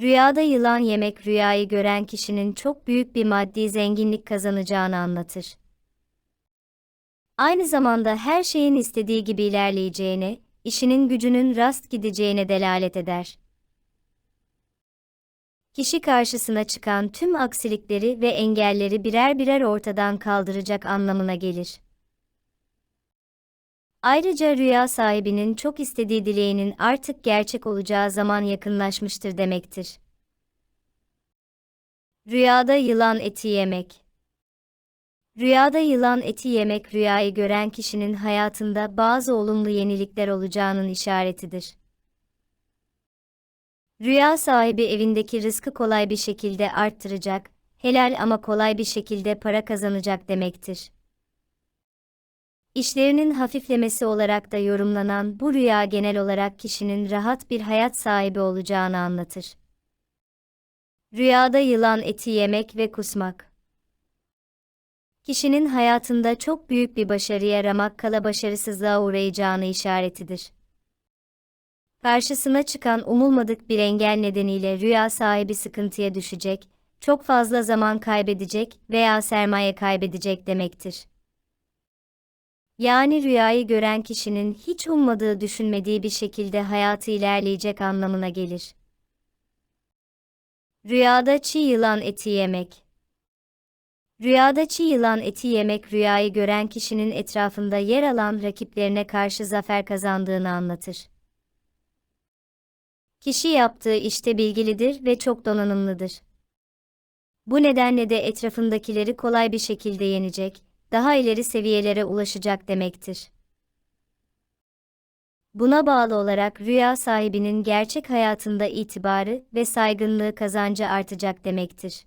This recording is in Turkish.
Rüyada yılan yemek rüyayı gören kişinin çok büyük bir maddi zenginlik kazanacağını anlatır. Aynı zamanda her şeyin istediği gibi ilerleyeceğine, işinin gücünün rast gideceğine delalet eder. Kişi karşısına çıkan tüm aksilikleri ve engelleri birer birer ortadan kaldıracak anlamına gelir. Ayrıca rüya sahibinin çok istediği dileğinin artık gerçek olacağı zaman yakınlaşmıştır demektir. Rüyada yılan eti yemek Rüyada yılan eti yemek rüyayı gören kişinin hayatında bazı olumlu yenilikler olacağının işaretidir. Rüya sahibi evindeki rızkı kolay bir şekilde arttıracak, helal ama kolay bir şekilde para kazanacak demektir. İşlerinin hafiflemesi olarak da yorumlanan bu rüya genel olarak kişinin rahat bir hayat sahibi olacağını anlatır. Rüyada yılan eti yemek ve kusmak. Kişinin hayatında çok büyük bir başarıya ramak kala başarısızlığa uğrayacağını işaretidir. Karşısına çıkan umulmadık bir engel nedeniyle rüya sahibi sıkıntıya düşecek, çok fazla zaman kaybedecek veya sermaye kaybedecek demektir. Yani rüyayı gören kişinin hiç ummadığı düşünmediği bir şekilde hayatı ilerleyecek anlamına gelir. Rüyada çiğ yılan eti yemek Rüyada çiğ yılan eti yemek rüyayı gören kişinin etrafında yer alan rakiplerine karşı zafer kazandığını anlatır. Kişi yaptığı işte bilgilidir ve çok donanımlıdır. Bu nedenle de etrafındakileri kolay bir şekilde yenecek, daha ileri seviyelere ulaşacak demektir. Buna bağlı olarak rüya sahibinin gerçek hayatında itibarı ve saygınlığı kazancı artacak demektir.